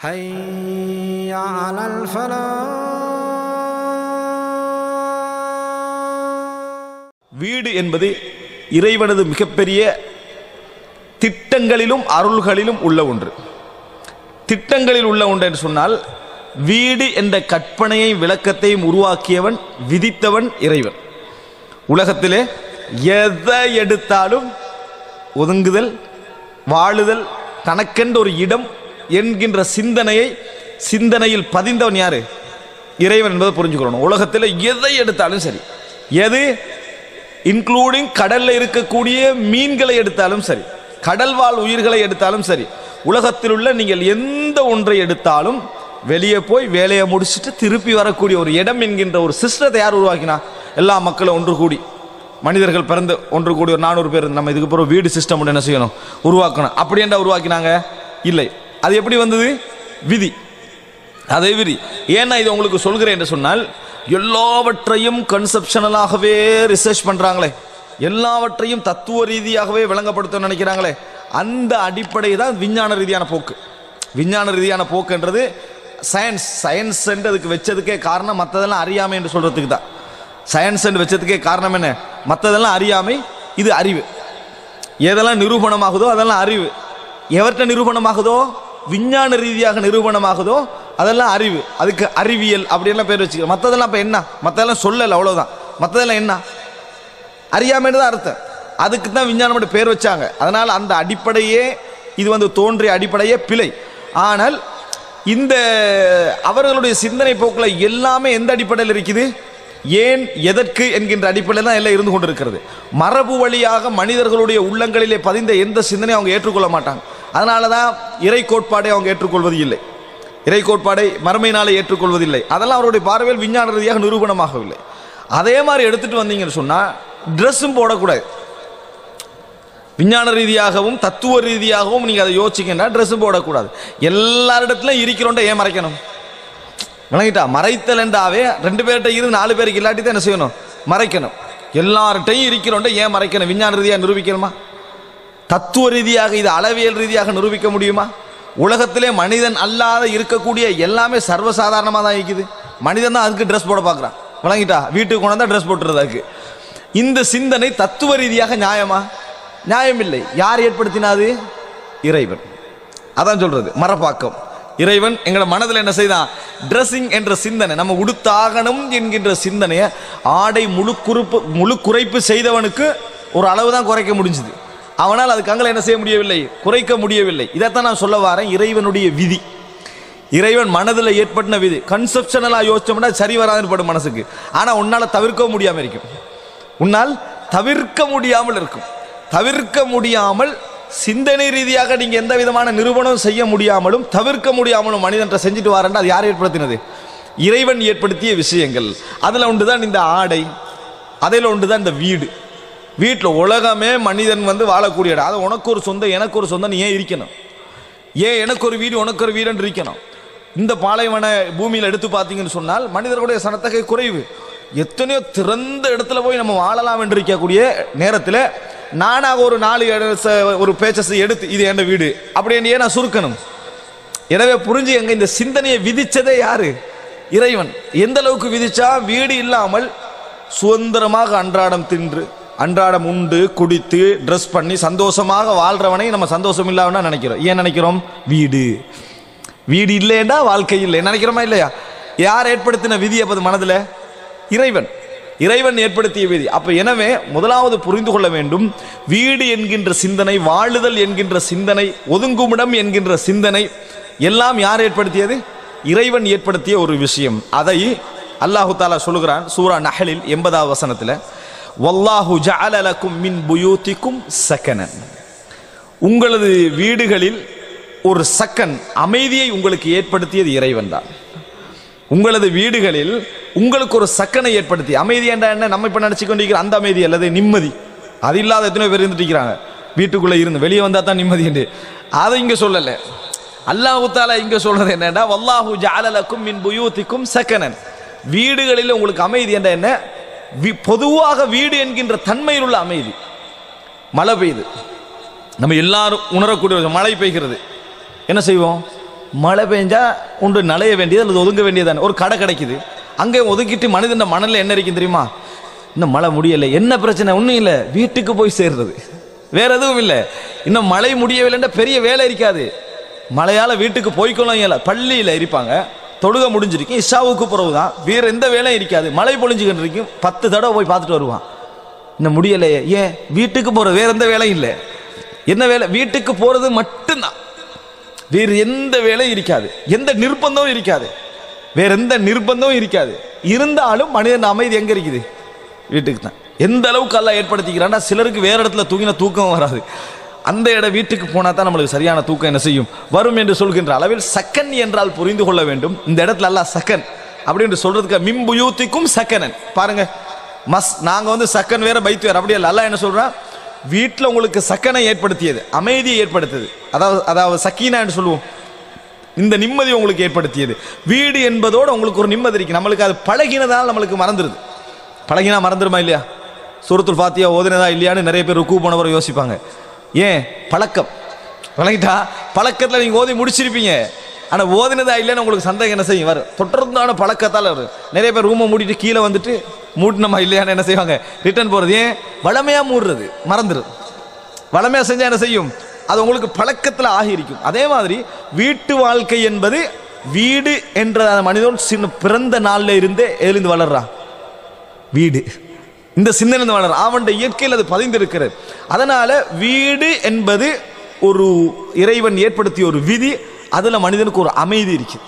حي على الفلاح வீடு என்பது இறைவனது மிகப்பெரிய திட்டங்களிலும் அருள்களிலும் உள்ள ஒன்று திட்டங்களில் உள்ள ஒன்று என்று சொன்னால் வீடு என்ற கற்பனையை விளக்கத்தையும் உருவாக்கியவன் விதித்தவன் இறைவன் உலகத்திலே எதை எடுத்தாலும் ஒதுங்குதல் வாழுதல் தனக்கென்ற ஒரு இடம் என்கின்ற சிந்தனையை சிந்தனையில் பதிந்தவன் யாரு? இறைவன் என்பதை புரிஞ்சுக்கணும் உலகத்தில் எதை எடுத்தாலும் சரி. எது? இன்க்ளூடிங் கடல்ல இருக்கக்கூடிய மீன்களை எடுத்தாலும் சரி. கடல் வாழ் உயிர்களை எடுத்தாலும் சரி. உலகத்தில் உள்ள நீங்கள் எந்த ஒன்றை எடுத்தாலும் வெளியே போய் வேலையை முடிச்சுட்டு திருப்பி வரக்கூடிய ஒரு இடம் என்கின்ற ஒரு சிஸ்டத்தை யார் உருவாக்கினா? எல்லா மக்களும் ஒன்று கூடி. மனிதர்கள் பிறந்து ஒன்று கூடி ஒரு நானூறு பேர் நம்ம இதுக்கு பிறகு வீடு சிஸ்டம் ஒன்று என்ன செய்யணும்? உருவாக்கணும். அப்படி என்ன உருவாக்கினாங்க? இல்லை. அது எப்படி வந்தது? விதி. அதே விதி. ஏன்னா இது உங்களுக்கு சொல்கிறேன் என்று சொன்னால் எல்லாவற்றையும் கன்செப்ஷனலாகவே ரிசர்ச் பண்ணுறாங்களே எல்லாவற்றையும் தத்துவ ரீதியாகவே விளங்கப்படுத்த நினைக்கிறாங்களே. அந்த அடிப்படை தான் விஞ்ஞான ரீதியான போக்கு. விஞ்ஞான ரீதியான போக்குன்றது சயின்ஸ் சயின்ஸ் அதுக்கு வச்சதுக்கே காரணம் மற்றதெல்லாம் அறியாமை என்று சொல்கிறதுக்கு தான். சயின்ஸ் வச்சதுக்கே காரணம் என்ன? மற்றதெல்லாம் அறியாமை இது அறிவு. எதெல்லாம் நிரூபணமாகுதோ அதெல்லாம் அறிவு. எவர்கிட்ட நிரூபணமாகுதோ விஞ்ஞான ரீதியாக நிரூபணமாகுதோ அதெல்லாம் அறிவு. அதுக்கு அறிவியல் அப்படின்லாம் பேர் வச்சுக்கிறோம் மற்றதெல்லாம் இப்போ என்ன? மற்றதெல்லாம் சொல்லலை அவ்வளோதான் மற்றதெல்லாம் என்ன? அறியாமைன்னு தான் அர்த்தம். அதுக்கு தான் விஞ்ஞானம் மட்டும் பேர் வச்சாங்க. அதனால் அந்த அடிப்படையே இது வந்து தோன்றிய அடிப்படையே பிழை. ஆனால் இந்த அவர்களுடைய சிந்தனை போக்கில் எல்லாமே எந்த அடிப்படையில் இருக்குது? ஏன் எதற்கு என்கின்ற அடிப்படையில் தான் எல்லாம் இருந்து கொண்டிருக்கிறது. மரபு வழியாக மனிதர்களுடைய உள்ளங்களிலே பதிந்த எந்த சிந்தனையும் அவங்க ஏற்றுக்கொள்ள மாட்டாங்க. அதனால தான் இறை கோட்பாடை அவங்க ஏற்றுக்கொள்வது இல்லை இறை கோட்பாடை மறுமையினாலே ஏற்றுக்கொள்வதில்லை. அதெல்லாம் அவருடைய பார்வையில் விஞ்ஞான ரீதியாக நிரூபணமாகவில்லை. அதே மாதிரி எடுத்துட்டு வந்தீங்கன்னு சொன்னால் ட்ரெஸ்ஸும் போடக்கூடாது. விஞ்ஞான ரீதியாகவும் தத்துவ ரீதியாகவும் நீங்கள் அதை யோசிச்சிங்கன்னா ட்ரெஸ்ஸும் போடக்கூடாது. எல்லாரிடத்துலையும் இருக்கிறோண்ட ஏன் மறைக்கணும்? விளங்கிட்டா? மறைத்தல் என்றாவே ரெண்டு பேர்கிட்ட இருந்து நாலு பேருக்கு இல்லாட்டி தான் என்ன செய்யணும்? மறைக்கணும். எல்லார்கிட்டையும் இருக்கிறோண்ட ஏன் மறைக்கணும்? விஞ்ஞான ரீதியாக நிரூபிக்கணுமா? தத்துவ ரீதியாக இது அளவியல் ரீதியாக நிரூபிக்க முடியுமா? உலகத்திலே மனிதன் அல்லாத இருக்கக்கூடிய எல்லாமே சர்வசாதாரணமாக தான் இருக்குது. மனிதன் தான் அதுக்கு ட்ரெஸ் போட பார்க்குறான். விளங்கிட்டா? வீட்டுக்கு கொண்டு ட்ரெஸ் போட்டுறதாக்கு. இந்த சிந்தனை தத்துவ ரீதியாக நியாயமா? நியாயம் இல்லை யார் ஏற்படுத்தினாது இறைவன். அதான் சொல்றது. மரப்பாக்கம் இறைவன் எங்களோட மனதில் என்ன செய்தான்? ட்ரெஸ்ஸிங் என்ற சிந்தனை நம்ம உடுத்தாகணும் என்கின்ற சிந்தனையை ஆடை முழு குறிப்பு முழு குறைப்பு செய்தவனுக்கு ஒரு அளவு தான் குறைக்க முடிஞ்சுது. அவனால் அது கங்களை என்ன செய்ய முடியவில்லை? குறைக்க முடியவில்லை. இதைத்தான் நான் சொல்ல வரேன் இறைவனுடைய விதி. இறைவன் மனதில் ஏற்பட்ட விதி. கன்செப்ஷனலாக யோசிச்சோம்னா சரி வராதுன்னு படும் மனசுக்கு. ஆனால் உன்னால் தவிர்க்க முடியாமல் இருக்கும். உன்னால் தவிர்க்க முடியாமல் இருக்கும். தவிர்க்க முடியாமல் சிந்தனை ரீதியாக நீங்கள் எந்த விதமான நிறுவனம் செய்ய முடியாமலும் தவிர்க்க முடியாமலும் மனிதன் செஞ்சுட்டு வாரண்டா அது யார் ஏற்படுத்தினது? இறைவன் ஏற்படுத்திய விஷயங்கள். அதில் ஒன்று தான் இந்த ஆடை. அதில் ஒன்று தான் இந்த வீடு. வீட்டில் உலகமே மனிதன் வந்து வாழக்கூடிய இடம் அது உனக்கு ஒரு சொந்தம் எனக்கு ஒரு சொந்தம் நீ ஏன் இருக்கணும்? ஏன் எனக்கு ஒரு வீடு உனக்கு ஒரு வீடுன்னு இருக்கணும்? இந்த பாலைவன பூமியில் எடுத்து பார்த்தீங்கன்னு சொன்னால் மனிதர்களுடைய சனத்தகை குறைவு. எத்தனையோ திறந்த இடத்துல போய் நம்ம வாழலாம் என்று இருக்கக்கூடிய நேரத்தில் நானாக ஒரு நாலு ஒரு பேச்சஸ் எடுத்து இது என் வீடு அப்படின்னு ஏன் நான் சுருக்கணும். எனவே புரிஞ்சு எங்க இந்த சிந்தனையை விதிச்சதே யாரு? இறைவன். எந்த அளவுக்கு விதிச்சா வீடு இல்லாமல் சுதந்திரமாக அன்றாடம் தின்று அன்றாடம் உண்டு குடித்து ட்ரெஸ் பண்ணி சந்தோஷமாக வாழ்றவனை நம்ம சந்தோஷம் இல்லாம நினைக்கிறோம்? ஏன் நினைக்கிறோம்? வீடு. வீடு இல்லைன்னா வாழ்க்கை இல்லை. நினைக்கிறோமா இல்லையா? யார் ஏற்படுத்தின விதி அப்போது மனதில்? இறைவன். இறைவன் ஏற்படுத்திய விதி. அப்போ எனவே முதலாவது புரிந்து கொள்ள வேண்டும். வீடு என்கின்ற சிந்தனை வாழுதல் என்கின்ற சிந்தனை ஒதுங்குமிடம் என்கின்ற சிந்தனை எல்லாம் யார் ஏற்படுத்தியது? இறைவன் ஏற்படுத்திய ஒரு விஷயம். அதை அல்லாஹு தாலா சொல்லுகிறான் சூரா நஹலில் எண்பதாவது வசனத்தில். வல்லாஹு ஜஅலலக்கும் மின் புயூத்திக்கும் சக்கனன் உங்களது வீடுகளில் ஒரு சக்கன் அமைதியை உங்களுக்கு ஏற்படுத்தியது இறைவன் தான் உங்களது வீடுகளில் உங்களுக்கு ஒரு சக்கனை ஏற்படுத்தி அமைதி என்ற என்ன நம்ம இப்போ நினச்சி கொண்டிருக்கிற அந்த அமைதி அல்லது நிம்மதி அது இல்லாத எத்தனை பேர் இருந்துட்டு இருக்கிறாங்க இருந்து வெளியே வந்தால் தான் நிம்மதி என்று அதை இங்கே சொல்லலை அல்லாஹு தாலா இங்கே சொல்றது என்னென்னா வல்லாஹு ஜாலலக்கும் மின் புயூத்திக்கும் சக்கனன் வீடுகளில் உங்களுக்கு அமைதி என்ற என்ன பொதுவாக வீடு என்கின்ற தன்மையில் உள்ள அமைதி. மழை பெய்யுது. நம்ம எல்லாரும் உணரக்கூடிய மழை பெய்கிறது. என்ன செய்வோம்? மழை பெஞ்சா ஒன்று நனைய வேண்டியது அல்லது ஒதுங்க வேண்டியதானே ஒரு கடை கிடைக்குது. அங்கே ஒதுக்கிட்டு மனிதன் மணலில் என்ன இருக்கும் தெரியுமா? இன்னும் மழை முடியலை. என்ன பிரச்சனை? ஒன்றும் இல்லை. வீட்டுக்கு போய் சேர்றது. வேற எதுவும் இல்லை. இன்னும் மழை முடியவில்லைன்ற பெரிய வேலை இருக்காது. மழையால் வீட்டுக்கு போய்க்கொள்ளும் இயல. பள்ளியில் இருப்பாங்க. தொழுக முடிஞ்சிருக்கும். இஷாவுக்கு பிறகு தான் வேற எந்த வேலையும் இருக்காது. மழை பொழிஞ்சுக்கிட்டு இருக்கும் பத்து தடவை போய் பார்த்துட்டு வருவான். இன்னும் முடியலையே. ஏன்? வீட்டுக்கு போகிறது வேற எந்த வேலையும் இல்லை. என்ன வேலை? வீட்டுக்கு போறது மட்டும்தான். வேறு எந்த வேலையும் இருக்காது. எந்த நிர்பந்தமும் இருக்காது. வேற எந்த நிர்பந்தமும் இருக்காது. இருந்தாலும் மனிதன் அமைதி எங்க இருக்குது? வீட்டுக்கு தான். எந்த அளவுக்கு அல்ல ஏற்படுத்திக்கிறான்னா சிலருக்கு வேற இடத்துல தூங்கின தூக்கம் வராது. அந்த இடம் வீட்டுக்கு போனா தான் நம்மளுக்கு சரியான தூக்கம் என்ன செய்யும்? வரும் என்று சொல்கின்ற அளவில் சக்கன் என்றால் புரிந்து கொள்ள வேண்டும். இந்த இடத்துல அல்ல சக்கன் அப்படின்னு சொல்றதுக்கு மிம்புயூத்திக்கும் சக்கனன் பாருங்க. மஸ் நாங்க வந்து சக்கன் வேற பைத்து வேற. அப்படி அல்ல. என்ன சொல்றான் வீட்டில் உங்களுக்கு சக்கனை ஏற்படுத்தியது. அமைதியை ஏற்படுத்துது. அதாவது அதாவது சக்கீனா என்று சொல்லுவோம். இந்த நிம்மதி உங்களுக்கு ஏற்படுத்தியது. வீடு என்பதோடு உங்களுக்கு ஒரு நிம்மதி இருக்கு. நம்மளுக்கு அது பழகினதால் நம்மளுக்கு மறந்துடுது பழகினா மறந்துடுமா இல்லையா? சுரத்துல் ஃபாத்தியா ஓதினதா இல்லையான்னு நிறைய பேர் ருக்கு போனவரை யோசிப்பாங்க. ஏன்? பழக்கம். விளங்கிட்டா பழக்கத்தில் நீங்கள் ஓதி முடிச்சிருப்பீங்க. ஆனால் ஓதினதா இல்லைன்னு உங்களுக்கு சந்தேகம் என்ன செய்யும்? வரும். தொடர்ந்தான பழக்கத்தால் வரும். நிறைய பேர் ரூமை மூடிட்டு கீழே வந்துட்டு மூட்டினமா இல்லையான்னு என்ன செய்வாங்க? ரிட்டர்ன் போகிறது ஏன்? வளமையாக மூடுறது. மறந்துடும் வளமையாக செஞ்சால் என்ன செய்யும்? அது உங்களுக்கு பழக்கத்தில் ஆகியிருக்கும். அதே மாதிரி வீட்டு வாழ்க்கை என்பது வீடு என்ற மனிதன் சின்ன பிறந்த நாளில் இருந்தே எழுந்து வளர்றான். வீடு. இந்த சிந்தனை வளர அவன் இயற்கையில் அது பதிந்திருக்கிறது. அதனால வீடு என்பது ஒரு இறைவன் ஏற்படுத்திய ஒரு விதி அதில் மனிதனுக்கு ஒரு அமைதி இருக்குது.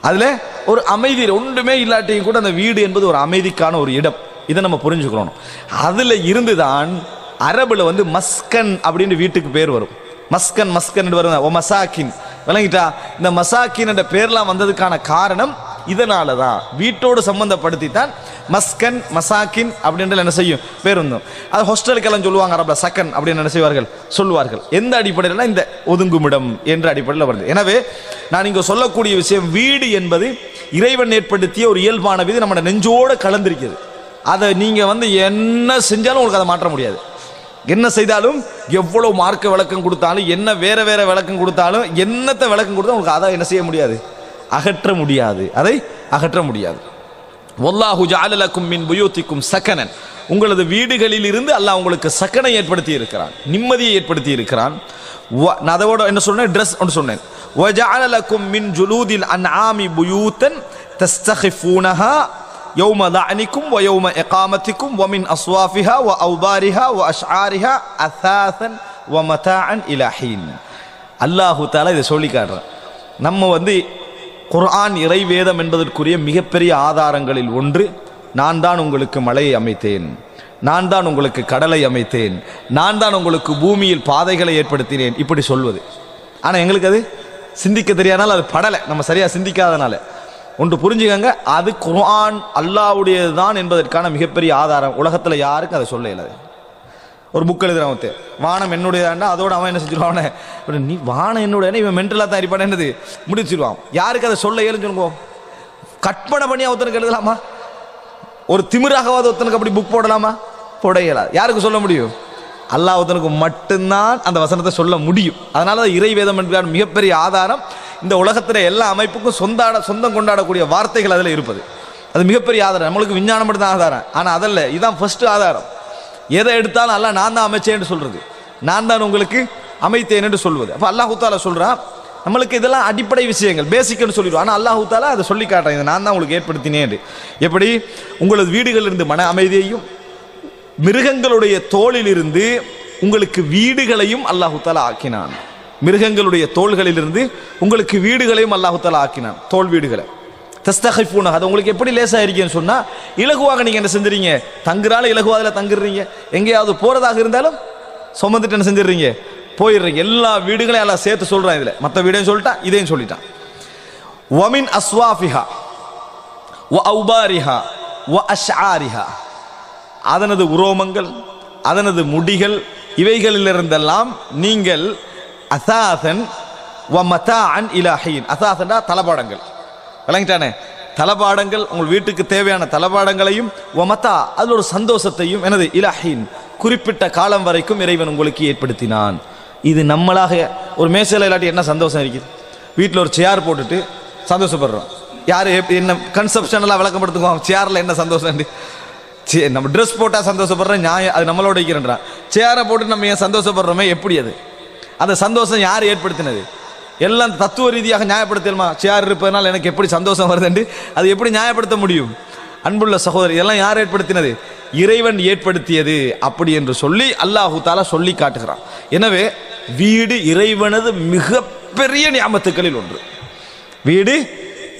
அதில் ஒரு அமைதி ஒன்றுமே இல்லாட்டியும் கூட அந்த வீடு என்பது ஒரு அமைதிக்கான ஒரு இடம். இதை நம்ம புரிஞ்சுக்கணும். இருந்து தான் அரபில் வந்து மஸ்கன் அப்படின்னு வீட்டுக்கு பேர் வரும். மஸ்கன் மஸ்கன் வரும் ஓ மசாக்கின். விளங்கிட்டா? இந்த மசாக்கின் என்ற பேர்லாம் வந்ததுக்கான காரணம் இதனால தான் வீட்டோடு சம்பந்தப்படுத்தி தான் மஸ்கன் மசாக்கின் அப்படின்ற என்ன செய்யும்? பேருந்தும். அது ஹாஸ்டலுக்கெல்லாம் சொல்லுவாங்க அரபில் சக்கன் அப்படின்னு என்ன செய்வார்கள்? சொல்லுவார்கள். எந்த அடிப்படையில்னா இந்த ஒதுங்குமிடம் என்ற அடிப்படையில் வருது. எனவே நான் இங்கே சொல்லக்கூடிய விஷயம் வீடு என்பது இறைவன் ஏற்படுத்திய ஒரு இயல்பான விதி நம்ம நெஞ்சோடு கலந்திருக்கிறது. அதை நீங்கள் வந்து என்ன செஞ்சாலும் உங்களுக்கு அதை மாற்ற முடியாது. என்ன செய்தாலும் எவ்வளோ மார்க்க விளக்கம் கொடுத்தாலும் என்ன வேற வேற விளக்கம் கொடுத்தாலும் என்னத்தை விளக்கம் கொடுத்தா உங்களுக்கு அதை என்ன செய்ய முடியாது. அகற்ற முடியாது. அதை அகற்ற முடியாது. ஒல்லாஹு ஜாலலக்கும் மின் புயூத்திக்கும் சக்கனன் உங்களது வீடுகளில் இருந்து அல்லாஹ் உங்களுக்கு சக்கனை ஏற்படுத்தி இருக்கிறான். நிம்மதியை ஏற்படுத்தி இருக்கிறான். அதோட என்ன சொன்னேன்? ட்ரெஸ் ஒன்று சொன்னேன். ஒஜாலலக்கும் மின் ஜுலூதில் அன் ஆமி புயூத்தன் தஸ்தஹிஃபூனஹா யௌம தானிக்கும் வ யௌம எகாமத்திக்கும் வமின் அஸ்வாஃபிஹா வ அவுபாரிஹா வ அஷ்ஆரிஹா அசாசன் வ மதாஅன் இலஹீன் அல்லாஹு தாலா இதை சொல்லி காட்டுறான். நம்ம வந்து குர்ஆன் இறைவேதம் என்பதற்குரிய மிகப்பெரிய ஆதாரங்களில் ஒன்று நான் தான் உங்களுக்கு மலையை அமைத்தேன். நான் தான் உங்களுக்கு கடலை அமைத்தேன். நான் தான் உங்களுக்கு பூமியில் பாதைகளை ஏற்படுத்தினேன். இப்படி சொல்வது. ஆனால் எங்களுக்கு அது சிந்திக்க தெரியாதனால அது படலை. நம்ம சரியாக சிந்திக்காதனால. ஒன்று புரிஞ்சுக்கங்க அது குர்ஆன் அல்லாவுடையது தான் என்பதற்கான மிகப்பெரிய ஆதாரம். உலகத்தில் யாருக்கும் அதை சொல்ல இயலாது ஒரு புக் எழுதுறான் ஒருத்தன். வானம் என்னுடையதாண்டா அதோட அவன் என்ன செஞ்சிருவான்? அவனை, நீ வானம் என்னுடைய இவன் மென்டலாக தான் இருப்பான் என்னது முடிச்சிருவான். யாருக்கு அதை சொல்ல இயலுன்னு சொல்லுங்க? கற்பனை பண்ணி ஒருத்தனுக்கு எழுதலாமா? ஒரு திமிராகவாத ஒருத்தனுக்கு அப்படி புக் போடலாமா? போட இயலாது. யாருக்கு சொல்ல முடியும்? அல்லாஹ் ஒருத்தனுக்கு மட்டும்தான் அந்த வசனத்தை சொல்ல முடியும். அதனால தான் இறைவேதம் வேதம் மிகப்பெரிய ஆதாரம். இந்த உலகத்தில் எல்லா அமைப்புக்கும் சொந்தாட சொந்தம் கொண்டாடக்கூடிய வார்த்தைகள் அதில் இருப்பது. அது மிகப்பெரிய ஆதாரம். நம்மளுக்கு விஞ்ஞானம் மட்டும் தான் ஆதாரம். ஆனால் அதல்ல. இதுதான் ஃபஸ்ட்டு ஆதாரம். எதை எடுத்தாலும் அல்லாஹ் நான் தான் அமைச்சேன்னு சொல்றது. நான் தான் உங்களுக்கு அமைத்தேன் என்று சொல்வது. அப்போ அல்லாஹ் சொல்கிறான் நம்மளுக்கு இதெல்லாம் அடிப்படை விஷயங்கள் பேசிக்னு சொல்லிடுவோம் ஆனால் அல்லாஹ் அதை சொல்லி காட்டுறேன் இதை நான் தான் உங்களுக்கு ஏற்படுத்தினேன் எப்படி? உங்களது வீடுகளிலிருந்து மன அமைதியையும் மிருகங்களுடைய தோளிலிருந்து உங்களுக்கு வீடுகளையும் அல்லாஹு ஆக்கினான். மிருகங்களுடைய தோள்களிலிருந்து உங்களுக்கு வீடுகளையும் அல்லாஹு ஆக்கினான் தோல் வீடுகளை. தஸ்தகைஃபூன அது உங்களுக்கு எப்படி லேசாக இருக்கீங்கன்னு சொன்னால் இலகுவாக நீங்கள் என்ன செஞ்சுறீங்க தங்குறால இலகுவாதில் தங்குறீங்க. எங்கேயாவது போகிறதாக இருந்தாலும் சுமந்துட்டு என்ன செஞ்சிடுறீங்க? போயிடுறீங்க. எல்லா வீடுகளையும் எல்லாம் சேர்த்து சொல்கிறேன் இதில். மற்ற வீடையும் சொல்லிட்டான் இதையும் சொல்லிட்டான். ஒமின் அஸ்வாஃபிஹா ஒ அவுபாரிஹா ஒ அஷ்ஆரிஹா. அதனது உரோமங்கள் அதனது முடிகள் இவைகளிலிருந்தெல்லாம் நீங்கள் அசாசன் வ மதான் இலாஹின் அசாசன்டா தலபாடங்கள். விளங்கிட்டானே? தலபாடங்கள் உங்கள் வீட்டுக்கு தேவையான தலபாடங்களையும் வ அதில் ஒரு சந்தோஷத்தையும் எனது இலஹின் குறிப்பிட்ட காலம் வரைக்கும் இறைவன் உங்களுக்கு ஏற்படுத்தினான். இது நம்மளாக ஒரு மேசையில் இல்லாட்டி என்ன சந்தோஷம் இருக்குது? வீட்டில் ஒரு சேர் போட்டுட்டு சந்தோஷப்படுறோம். யார் என்ன கன்செப்ஷனெல்லாம் விளக்கப்படுத்துவோம் விளக்கப்படுத்துக்குவோம் சேரில் என்ன சந்தோஷம்? சே நம்ம ட்ரெஸ் போட்டால் சந்தோஷப்படுறோம் நியாயம் அது நம்மளோட வைக்கிறேன்றான் சேரை போட்டு நம்ம ஏன் சந்தோஷப்படுறோமே? எப்படி அது? அந்த சந்தோஷம் யார் ஏற்படுத்தினது? எல்லாம் தத்துவ ரீதியாக நியாயப்படுத்தலுமா சேர் இருப்பதனால் எனக்கு எப்படி சந்தோஷம் வருதுண்டு அது எப்படி நியாயப்படுத்த முடியும்? அன்புள்ள சகோதரி இதெல்லாம் யார் ஏற்படுத்தினது? இறைவன் ஏற்படுத்தியது அப்படி என்று சொல்லி அல்லாஹு தாலா சொல்லி காட்டுகிறான். எனவே வீடு இறைவனது மிகப்பெரிய ஞாபகத்துக்களில் ஒன்று. வீடு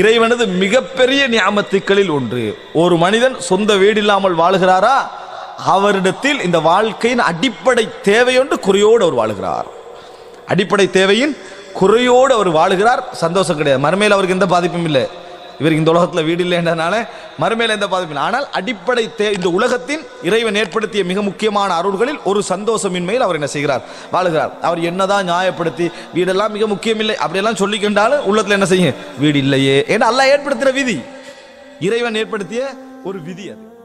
இறைவனது மிகப்பெரிய ஞாபகத்துக்களில் ஒன்று. ஒரு மனிதன் சொந்த வீடு இல்லாமல் வாழுகிறாரா? அவரிடத்தில் இந்த வாழ்க்கையின் அடிப்படை தேவையொன்று குறையோடு அவர் வாழுகிறார். அடிப்படை தேவையின் குறையோடு அவர் வாழுகிறார் சந்தோஷம் கிடையாது. மறுமையில் அவருக்கு எந்த பாதிப்பும் இல்லை. இவருக்கு இந்த உலகத்தில் வீடு இல்லைன்றனால மறுமையில் எந்த பாதிப்பும் இல்லை. ஆனால் அடிப்படை தே இந்த உலகத்தின் இறைவன் ஏற்படுத்திய மிக முக்கியமான அருள்களில் ஒரு சந்தோஷமின்மையில் அவர் என்ன செய்கிறார்? வாழுகிறார். அவர் என்னதான் நியாயப்படுத்தி வீடெல்லாம் மிக முக்கியமில்லை அப்படியெல்லாம் சொல்லிக்கின்றாலும் உள்ளத்தில் என்ன செய்யும்? வீடு இல்லையே. ஏன்னா அல்லாஹ் ஏற்படுத்தின விதி. இறைவன் ஏற்படுத்திய ஒரு விதி அது.